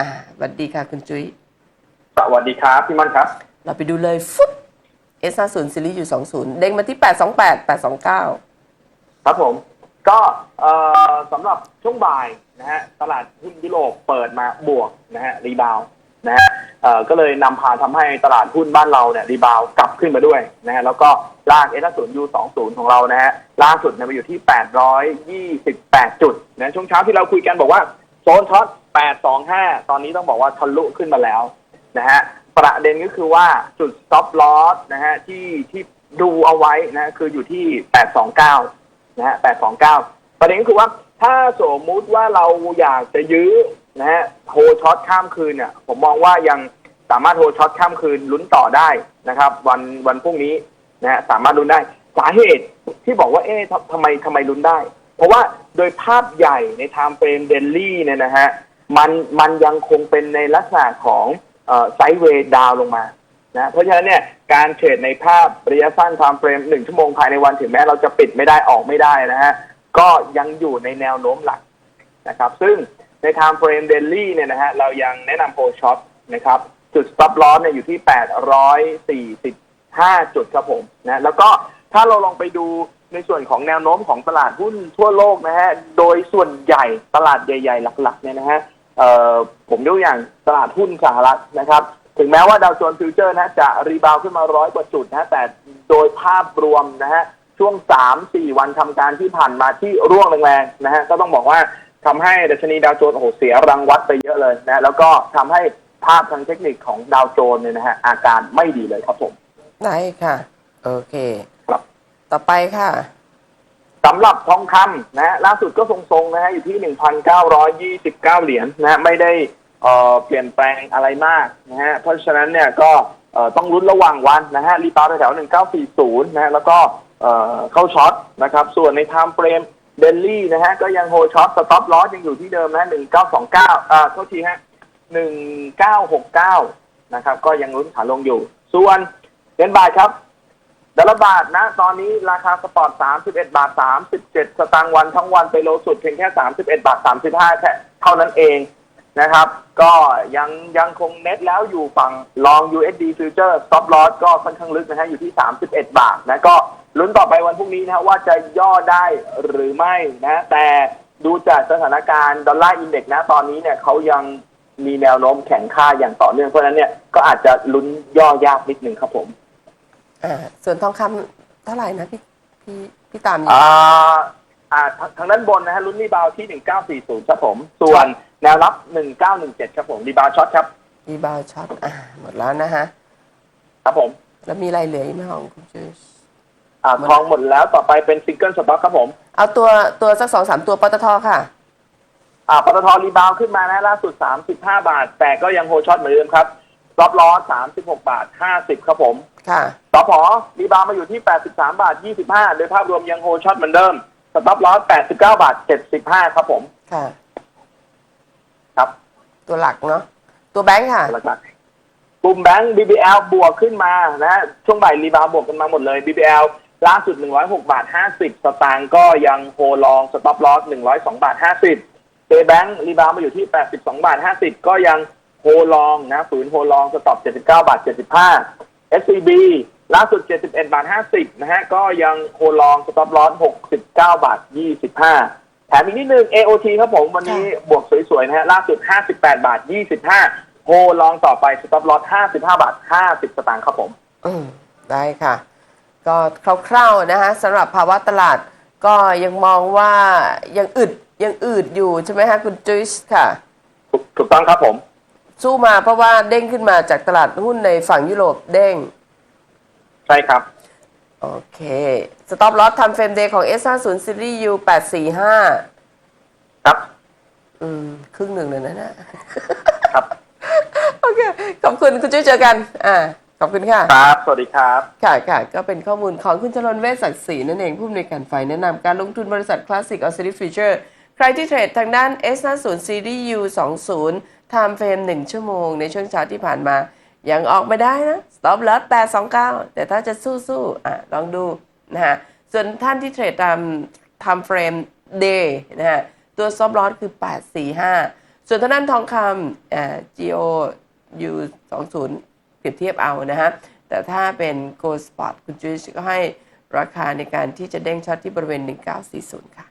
อ่าสวัสดีค่ะคุณจุ้ยสวัสดีครับพี่มันครับ เราไปดูเลยฟุต S 5 0ซีรีส์อยู่20เด้งมาที่828 829ครับผม ก็เอ่อสำหรับช่วงบ่ายนะฮะตลาดหุ้นยุโรปเปิดมาบวกนะฮะรีบาวนะฮะเอ่อก็เลยนำพาทำให้ตลาดหุ้นบ้านเราเนี่ยรีบาวกลับขึ้นมาด้วยนะฮะแล้วก็ลากเอสศูนย์ยูสองศูนย์ของเรานะฮะล่าสุดเนี่ยมาอยู่ที่828จุดนะช่วงเช้าที่เราคุยกันบอกว่าโซนช็อต 825 ตอนนี้ต้องบอกว่าทะลุขึ้นมาแล้วนะฮะประเด็นก็คือว่าจุด stop loss นะฮะที่ที่ดูเอาไว้นะคืออยู่ที่ 829 นะฮะ 829 ประเด็นก็คือว่าถ้าสมมุติว่าเราอยากจะยื้อนะฮะโฮช็อตข้ามคืนเนี่ยผมมองว่ายังสามารถโฮช็อตข้ามคืนลุ้นต่อได้นะครับ วันวันพรุ่งนี้นะฮะสามารถลุ้นได้สาเหตุที่บอกว่าเอ๊ะทำทำไมทำไมลุ้นได้ เพราะว่าโดยภาพใหญ่ในไทม์เฟรมเดลลี่เนี่ยนะฮะ มันมันยังคงเป็นในลักษณะของไซด์เวย์ดาวลงมานะเพราะฉะนั้นเนี่ยการเทรดในภาพระยะสั้น time frame หนึ่งชั่วโมงภายในวันถึงแม้เราจะปิดไม่ได้ออกไม่ได้นะฮะก็ยังอยู่ในแนวโน้มหลักนะครับ ซึ่งใน time frame daily เนี่ยนะฮะเรายังแนะนำโพช็อตนะครับ จุด stop loss เนี่ยอยู่ที่ 845 จุดครับผมนะแล้วก็ถ้าเราลองไปดูในส่วนของแนวโน้มของตลาดหุ้นทั่วโลกนะฮะโดยส่วนใหญ่ตลาดใหญ่ ๆ หลักๆเนี่ยนะฮะ เอ่อผมยกอย่างตลาดหุ้นสหรัฐนะครับ ถึงแม้ว่าดาวโจนส์ฟิวเจอร์นะจะรีบาวด์ขึ้นมาร้อยกว่าจุดนะแต่โดยภาพรวมนะฮะช่วง 3-4 วันทำการที่ผ่านมาที่ร่วงแรงๆนะฮะก็ต้องบอกว่าทำให้ดัชนีดาวโจนส์โอ้โหเสียรังวัดไปเยอะเลยนะแล้วก็ทำให้ภาพทางเทคนิคของดาวโจนส์เนี่ยนะฮะอาการไม่ดีเลยครับผมได้ค่ะ โอเค ครับ ต่อไปค่ะ สำหรับทองคำนะฮะล่าสุดก็ทรงๆนะฮะอยู่ที่1,929เหรียญนะฮะไม่ได้เเปลี่ยนแปลงอะไรมากนะฮะเพราะฉะนั้นเนี่ยก็ต้องลุ้นระหว่างวันนะฮะรีบาวแถวๆ1940นะฮะแล้วก็เเข้าช็อตนะครับ ส่วนในไทม์เฟรมเดลลี่นะฮะก็ยังโฮช็อตสต็อปลอสยังอยู่ที่เดิมนะ1929อ่าโทษทีฮะ1969นะครับ ก็ยังลุ้นขาลงอยู่ ส่วนเงินบาทครับ ดอลลาร์บาทนะ ตอนนี้ราคาสปอร์ต 31 บาท 37 สตางค์วันทั้งวันไปโลสุดเพียงแค่ 31 บาท 35แค่เท่านั้นเองนะครับ ก็ยังยังคงเน็ตแล้วอยู่ฝั่งลอง USD Future Stop Loss ก็ค่อนข้างลึกนะฮะอยู่ที่ 31 บาทนะ ก็ลุ้นต่อไปวันพรุ่งนี้นะว่าจะย่อได้หรือไม่นะ แต่ดูจากสถานการณ์ดอลลาร์อินเด็กซ์นะ ตอนนี้เนี่ยเขายังมีแนวโน้มแข็งค่าอย่างต่อเนื่องเพราะฉะนั้นเนี่ยก็อาจจะลุ้นย่อยากนิดนึงครับผม อ่าส่วนทองคำเท่าไหร่นะพี่พี่พี่ตามอยู่ อ่าอ่าทางทางด้านบนนะฮะลุ้นรีบาวด์ที่ 1940 ครับผม ส่วนแนวรับ 1917 ครับผมรีบาวด์ช็อตครับ รีบาวช็อตอ่าหมดแล้วนะฮะ ครับผมแล้วมีอะไรเหลืออีกไหมของคุณจุ้ยอ่าทองหมดแล้วต่อไปเป็นซิงเกิลสต็อกครับผม เอาตัวตัวสักสองสามตัวปตทค่ะ อ่าปตทรีบาวด์ขึ้นมานะล่าสุด 35 บาท แต่ก็ยังโฮช็อตเหมือนเดิมครับ รอบล้อ36บาท50ครับผมค่ะสพรีบาวด์มาอยู่ที่83บาท25โดยภาพรวมยังโฮช็อตเหมือนเดิม สต็อปลอส89บาท75ครับผม ค่ะ ครับ ตัวหลักเนาะ ตัวแบงค์ค่ะ หลักๆกลุ่มแบงก์ BBL บวกขึ้นมานะฮะช่วงบ่ายรีบาวด์บวกกันมาหมดเลย BBL ล่าสุด 106 บาท 50 สตางค์ก็ยังโฮลองสต็อปลอส102 บาท 50เ y แบงก์รีบาวด์มาอยู่ที่ 82 บาท 50 ก็ยัง โฮลองนะฝืนโฮลองสต็อป79 บาท 75 SCB ล่าสุด 71 บาท 50 นะฮะ ก็ยังโฮลองสต็อปลอส69 บาท 25 แถมอีกนิดนึง AOT ครับผม วันนี้บวกสวยๆ นะฮะ ล่าสุด 58 บาท 25 โฮลองต่อไปสต็อปลอส55 บาท 50 สตางค์ครับผม อืม ได้ค่ะ ก็คร่าวๆ นะคะสำหรับภาวะตลาดก็ยังมองว่ายังอึดยังอืดอยู่ใช่ไหมคะคุณจุ้ยส์ค่ะถูกถูกต้องครับผม สู้มาเพราะว่าเด้งขึ้นมาจากตลาดหุ้นในฝั่งยุโรปเด้ง ใช่ครับ โอเค สต็อปลอสทำเฟรมเดย์ของ S50 Series U 845ครับ อืม ครึ่งหนึ่งเลยนะเนี่ยครับ โอเค ขอบคุณคุณจุ้ยเจอกัน อ่า ขอบคุณค่ะ ครับ สวัสดีครับ ค่ะค่ะก็เป็นข้อมูลของคุณจรนเวชศักดิ์ศรีนั่นเองผู้อำนวยการฝ่ายแนะนำการลงทุนบริษัทคลาสสิกออสซิลิฟิเชอร์ ใครที่เทรดทางด้าน S50 Series U20 Time Frame 1 ชั่วโมงในช่วงเช้าที่ผ่านมา ยังออกไม่ได้นะ Stop Loss 829 แต่ถ้าจะสู้ๆอะลองดูนะฮะ ส่วนท่านที่เทรดตาม Time Frame Day นะฮะ ตัว Stop Loss คือ 845 ส่วนทางด้านทองคำเอ่อ GO U 20เปรียบเทียบเอานะฮะ แต่ถ้าเป็น Gold Spot คุณจุ้ยก็ให้ราคาในการที่จะเด้งช็อตที่บริเวณ 1940 ค่ะ